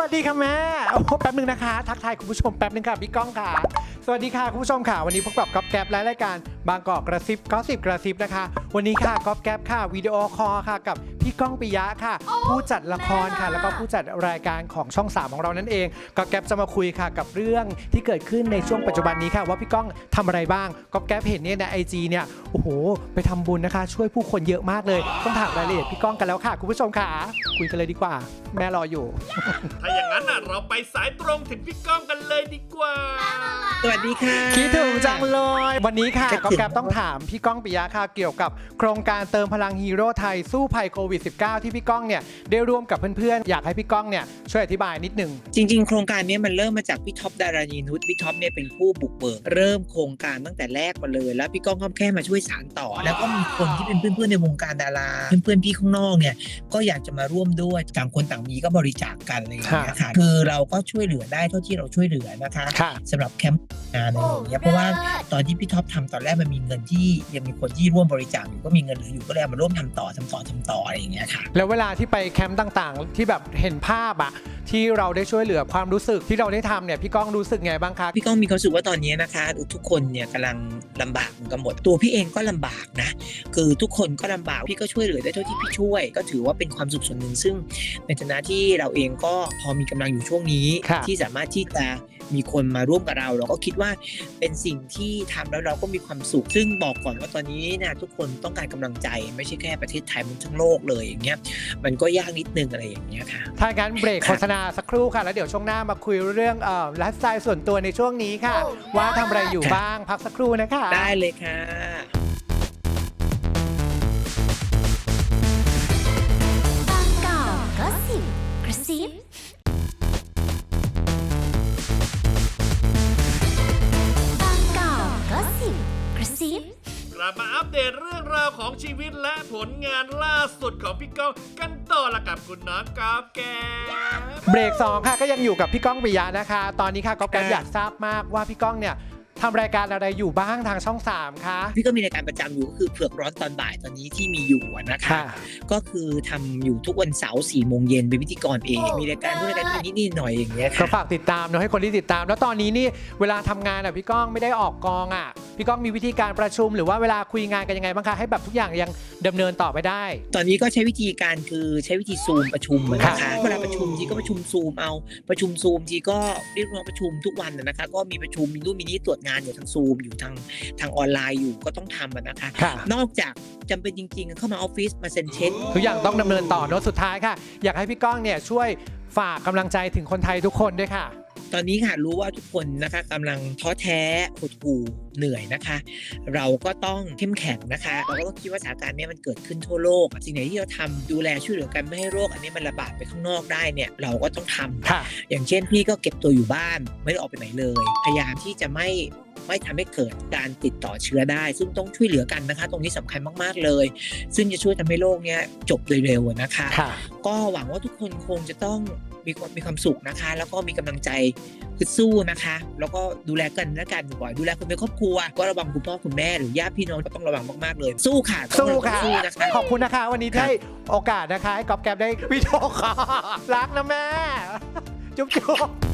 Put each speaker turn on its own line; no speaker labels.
วัสดีค่ะแม่โอ้แป๊บนึงนะคะ ทักทายคุณผู้ชมแป๊บนึงค่ะพี่ก้องค่ะ สวัสดีค่ะคุณผู้ชมค่ะ วันนี้พบกับก๊อฟแก๊ปและรายการบางกอกกระซิบก็สิบกระซิบนะคะ วันนี้ค่ะก๊อฟแก๊ปค่ะวิดีโอคอลค่ะกับพี่ก้องปิยะค่ะ ผู้จัดละครค่ะ แล้วก็ผู้จัดรายการของช่อง 3 ของเรานั่นเองก๊อฟแก๊ปจะมาคุยค่ะกับเรื่องที่เกิดขึ้นในช่วงปัจจุบันนี้ค่ะ ว่าพี่ก้องทำอะไรบ้างก๊อฟแก๊ปเห็นเนี่ยในไอจีเนี่ยโอ้โห ไปทำบุญนะคะ ช่วยผู้คนเยอะมากเลย ต้องถามรายละเอียดพี่ก้องกันแล้วค่ะ คุณผู้ชมค่ะ คุยกันเลยดีกว่า แม่รออยู่
ถ้าอย่างนั้นน่ะเราไปสายตรงถึงพี่ก้องกันเลยดีกว่า
สวัสดีค่ะ
คิดถึงจังเลยวันนี้ค่ะ
คิดถึง
ก็แกรบต้องถามพี่ก้องปิยะค่ะเกี่ยวกับโครงการเติมพลังฮีโร่ไทยสู้ภัยโควิด -19 ที่พี่ก้องเนี่ยได้ร่วมกับเพื่อนๆ อยากให้พี่ก้องเนี่ยช่วยอธิบายนิดหนึ่ง
จริง ๆ โครงการนี้มันเริ่มมาจากพี่ท็อปดารานีนุชพี่ท็อปเนี่ยเป็นผู้บุกเบิกเริ่มโครงการตั้งแต่แรกมาเลย แล้วพี่ก้องก็แค่มาช่วยสานต่อ แล้วก็มีคนที่เป็นเพื่อนๆในวงการดารา เพื่อนๆพี่ข้างนอกเนี่ยก็อยากจะมาร่วมด้วยต่างคนต่างมีก็บริจาคกันอะไรอย่างเงี้ยค่ะคือเราก็ช่วยเหลือได้เท่าที่เราช่วยเหลือนะคะ
ค่ะ
สำหรับแคมป์งานอะไรอย่างเงี้ยเพราะว่าตอนที่พี่ท็อปทำตอนแรกมันมีเงินที่ยังมีคนที่ร่วมบริจาคอยู่ก็มีเงินเหลืออยู่ก็เลยเอามาร่วมทำต่อทำต่อทำต่ออะไรอย่างเงี้ยค่ะ
แล้วเวลาที่ไปแคมป์ต่างๆ ที่แบบเห็นภาพอะ ที่เราได้ช่วยเหลือความรู้สึกที่เราได้ทำเนี่ยพี่ก้องรู้สึกไงบ้างคะ
พี่ก้องมีความรู้สึกว่าตอนนี้นะคะ ทุกคนเนี่ยกำลังลำบากเหมือนกันหมดตัวพี่เองก็ลำบากนะคือทุกคนก็ลำบากพี่ก็ช่วยเหลือได้เท่าที่พี่ช่วย ก็ถือว่าเป็นความสุขส่วนหนึ่งซึ่ง ในฐานะที่เราเองก็พอมีกำลังอยู่ช่วงนี้
ค่ะ
ที่สามารถที่จะมีคนมาร่วมกับเรา เราก็คิดว่าเป็นสิ่งที่ทำแล้วเราก็มีความสุข ซึ่งบอกก่อนว่าตอนนี้นะทุกคนต้องการกำลังใจไม่ใช่แค่ประเทศไทยมันทั้งโลกเลยอย่างเงี้ยมันก็ยากนิดนึงอะไรอย่างเงี้ยค่ะ
ถ้างั้นเบรกโฆษณาสักครู่ค่ะ แล้วเดี๋ยวช่วงหน้ามาคุยเรื่องเอ่อไลฟ์สไตล์ส่วนตัวในช่วงนี้ค่ะ ว่าทำอะไรอยู่บ้างพักสักครู่นะคะ
ได้เลยค่ะ
ลับมาอัปเดตเรื่องราวของชีวิตและผลงานล่าสุดของพี่ก้องกันต่อละกับคุณน้องกอล์ฟแก
เบรก2ค่ะก็ยังอยู่กับพี่ก้องปิยะนะคะ ตอนนี้ค่ะก๊อฟแก๊ป
ค่ะ
อยากทราบมากว่าพี่ก้องเนี่ย ทำรายการอะไรอยู่บ้างทางช่อง3คะ
พี่ก็มีรายการประจำอยู่ก็คือเผือกร้อนตอนบ่ายตอนนี้ที่มีอยู่อะนะคะ
ค่ะ
ก็คือทำอยู่ทุกวันเสาร์สี่โมงเย็นเป็นพิธีกรเอง มีรายการด้วยรายการนี้นิดๆหน่อยๆอย่างเงี้ย
ก็
ค่ะ
ฝากติดตามเนอะให้คนที่ติดตาม แล้วตอนนี้นี่เวลาทำงานอะพี่ก้องไม่ได้ออกกองอะพี่ก้องมีวิธีการประชุมหรือว่าเวลาคุยงานกันยังไงบ้างคะให้แบบทุกอย่างยังดำเนินต่อไปได้
ตอนนี้ก็ใช้วิธีการคือใช้วิธีซูมประชุมอะนะ
ครั
คะ
บ
เวลาประชุมทีก็ประชุมซูมเอาประชุมซูมทีก็เรียกว่าประชุมทุกวันอะนะคะ ก็มีประชุมมีนู่นมีนี่ตรวจงานอยู่ทางซูมอยู่ทางทางออนไลน์อยู่ก็ต้องทำอะนะคะ
ค่ะ
นอกจากจำเป็นจริง ๆ เข้ามาออฟฟิศมาเซ็นเช็ค
ทุกอย่างต้องดำเนินต่อเนอะสุดท้ายค่ะ อยากให้พี่ก้องเนี่ยช่วยฝากกำลังใจถึงคนไทยทุกคนด้วยค่ะ
ตอนนี้ค่ะรู้ว่าทุกคนนะคะกำลังท้อแท้หดหู่เหนื่อยนะคะ เราก็ต้องเข้มแข็งนะคะ เราก็ต้องคิดว่าสถานการณ์เนี้ยมันเกิดขึ้นทั่วโลกสิ่งไหนที่เราทำดูแลช่วยเหลือกันไม่ให้โรค อันนี้มันระบาดไปข้างนอกได้เนี่ยเราก็ต้องทำ
ค่ะ
อย่างเช่นพี่ก็เก็บตัวอยู่บ้านไม่ได้ออกไปไหนเลย พยายามที่จะไม่ไม่ทำให้เกิดการติดต่อเชื้อได้ ซึ่งต้องช่วยเหลือกันนะคะ ตรงนี้สำคัญมาก ๆ เลย ซึ่งจะช่วยทำให้โลกเนี้ยจบโดยเร็วอะนะคะ
ค่ะ
ก็หวังว่าทุกคนคงจะต้อง มีความมีความสุขนะคะ แล้วก็มีกำลังใจคือสู้นะคะ แล้วก็ดูแลกันและกันบ่อยดูแลคนในครอบครัว ก็ระวังคุณพ่อคุณแม่หรือญาติพี่น้องก็ต้องระวังมากๆเลย สู้ค่ะต้อง
สู้ค่ะ
สู้นะคะ
ขอบคุณนะคะ วันนี้
ครับ
ได้โอกาสนะคะให้ก๊อฟแก๊ปได้วิดีโอคอลรักนะแม่ จุ๊บจุ๊บบา
งกอกก็สิบกระซิบ